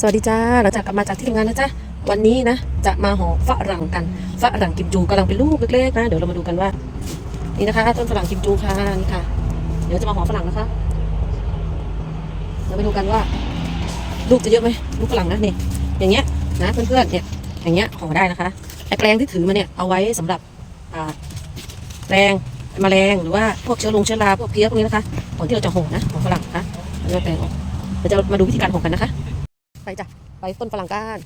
สวัสดีจ้าเราจะกลับมาจากที่ทำงานนะจ๊ะวันนี้นะ จะมาห่อฝรั่งกันฝรั่งกิมจูกำลังเป็นลูกเล็กๆนะ เดี๋ยวเรามาดูกันว่า นี่นะคะต้นฝรั่งกิมจูค่ะนี่ค่ะ เดี๋ยวจะมาห่อฝรั่งนะคะเราไปดูกันว่า ลูกจะเยอะไหมลูกฝรั่งนะนี่อย่างเงี้ยนะเพื่อนๆเนี่ย อย่างเงี้ยห่อได้นะคะไอ้แปลงที่ถือมาเนี่ยเอาไว้สำหรับแปลงแมลงหรือว่าพวกเชื้อลงเชื้อราพวกเพี้ยพวกนี้นะคะก่อนที่เราจะห่อนะห่อฝรั่งนะคะเราจะแปลงออกเราจะมาดูวิธีการห่อกันนะคะ ไปจ้ะ ไปต้นฝรั่งกัน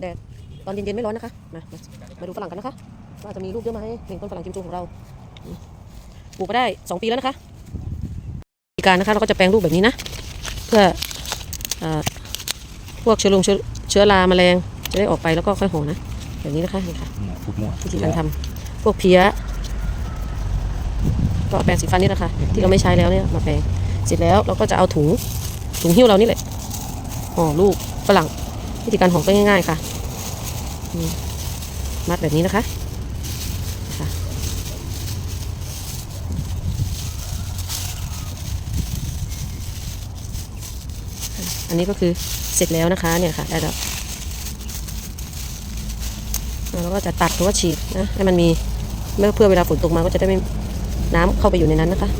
แดดตอนเย็นๆไม่ร้อนนะคะ มามามาดูฝรั่งกันนะคะ ว่าจะมีลูกเยอะไหมนี่ต้นฝรั่งกิมจูของเราอืมปลูกมาได้สองปีแล้วนะคะวิธีการนะคะเราก็จะแปลงรูปแบบนี้นะ เพื่อเอ่อพวกเชื้อลงเชื้อเชื้อราแมลงจะได้ออกไปแล้วก็ค่อยห่อนะ แบบนี้นะคะนี่ค่ะหมอพูดมั่ววิธีการทำพวกเพี้ยก็เอาแปรงสีฟันนี่แหละค่ะที่เราไม่ใช้แล้วเนี่ยมาแปรงเสร็จแล้วเราก็จะเอาถุงถุงหิ้วเรานี่แหละ ห่อลูกฝรั่งวิธีการห่อก็ง่าย ๆ ค่ะมัดแบบนี้นะคะค่ะอันนี้ก็คือเสร็จแล้วนะคะเนี่ยค่ะได้แล้วเราก็จะตัดหรือว่าฉีดนะให้มันมีเมื่อเพื่อเวลาฝนตกมาก็จะได้ไม่น้ำเข้าไปอยู่ในนั้นนะคะ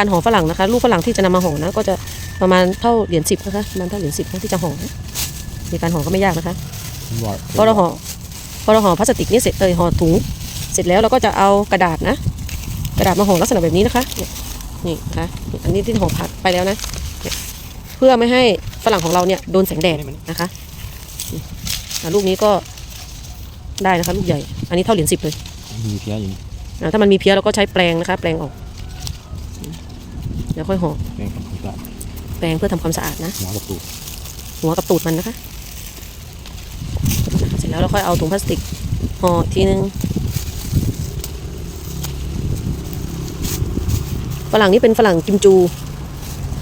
การห่อฝรั่งนะคะ ลูกฝรั่งที่จะนำมาห่อนะก็จะประมาณเท่าเหรียญสิบนะคะประมาณเท่าเหรียญสิบนะที่จะห่อนะมีการห่อก็ไม่ยากนะคะว่าพอเราห่อพอเราห่อพลาสติกนี่เสร็จเลยห่อถุงเสร็จแล้วเราก็จะเอากระดาษนะ กระดาษมาห่อลักษณะแบบนี้นะคะเนี่ยนี่นะคะนี่อันนี้ที่ห่อผัดไปแล้วนะเนี่ยเพื่อไม่ให้ฝรั่งของเราเนี่ยโดนแสงแดดนะคะนี่อะลูกนี้ก็ได้นะคะลูกใหญ่ อันนี้เท่าเหรียญสิบเลยมีเพี้ยอยู่นี่อะถ้ามันมีเพี้ยเราก็ใช้แปรงนะคะ แปรงออก เดี๋ยวค่อยห่อเป็นคำพูดละแปรงเพื่อทำความสะอาดนะหมอกับตูดหัวกับตูดมันนะคะ เสร็จแล้วเราค่อยเอาถุงพลาสติกห่ออีกทีนึงฝรั่งนี้เป็นฝรั่งกิมจู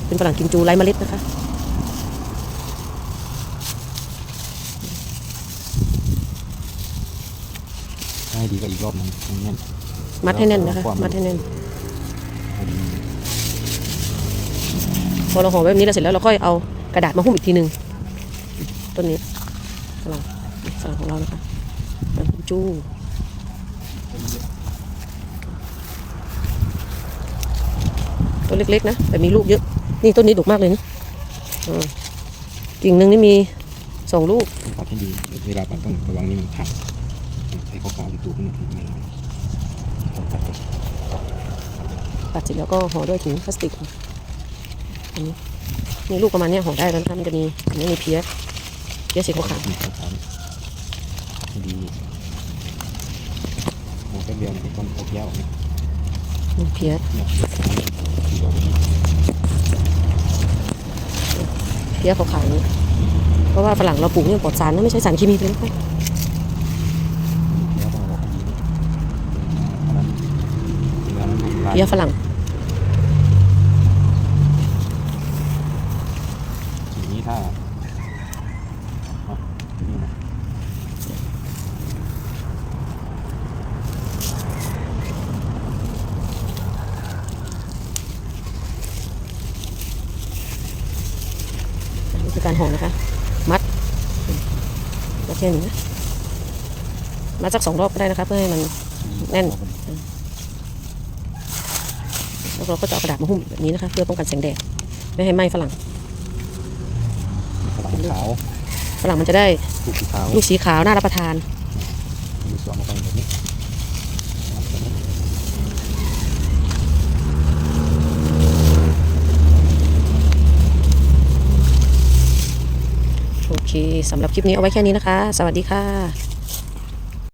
เป็นฝรั่งกิมจูไร้เมล็ดนะคะ ให้ดีก็อีกรอบหนึงแน่นมัดให้แน่นนะคะ มัดให้แน่นพอดี พอเราห่อแบบนี้แล้วเสร็จแล้วเราค่อยเอากระดาษมาหุ้มอีกทีนึงต้นนี้ฝรั่งฝรั่งของเรานะคะฝรั่งกิมจูต้นเล็กๆนะแต่มีลูกเยอะ นี่ต้นนี้ดกมากเลยนะอ่ากิ่งหนึ่งนี่มีสองลูกต้องปัดให้ดีเวลาปัดต้องระวังนี่มันหักไอ้ขาวๆอยู่ตูดมันมันต้องปัดก่อนตัดเสร็จแล้วก็ห่อด้วยถุงพลาสติก อันนี้นี่ลูกประมาณเนี้ยห่อได้แล้วนะคะมันจะมีอันนี้มีเพี้ยเพี้ยสีขาวนี่ขาวๆให้ดีโอ้แป๊บเดียวเนี่ยต้นตกยาวเนี่ยๆนี่เพี้ยเนี่ยเพี้ยขาวๆนี่เพราะว่าฝรั่งเราปลูกเนี่ยปลอดสารนะไม่ใช่สารเคมีเลยนะคะเพี้ยต้องบอกให้ดีอันนั้นเวลามันทำลาย เพี้ยฝรั่ง ทีนี้ถ้าอะ นี่คือการห่อนะคะ มัดมัดแค่นี้นะมัดสักสองรอบก็ได้นะคะ เพื่อให้มันแน่น แล้วเราก็จะเอากระดาษมาหุ้มแบบนี้นะคะ เพื่อป้องกันแสงแดด ไม่ให้ไหม้ฝรั่ง ฝรั่งขาว ฝรั่งมันจะได้ลูกสีขาวลูกสีขาวน่ารับประทานมีสวนมาเป็นแบบนี้โอเคสำหรับคลิปนี้เอาไว้แค่นี้นะคะ สวัสดีค่ะ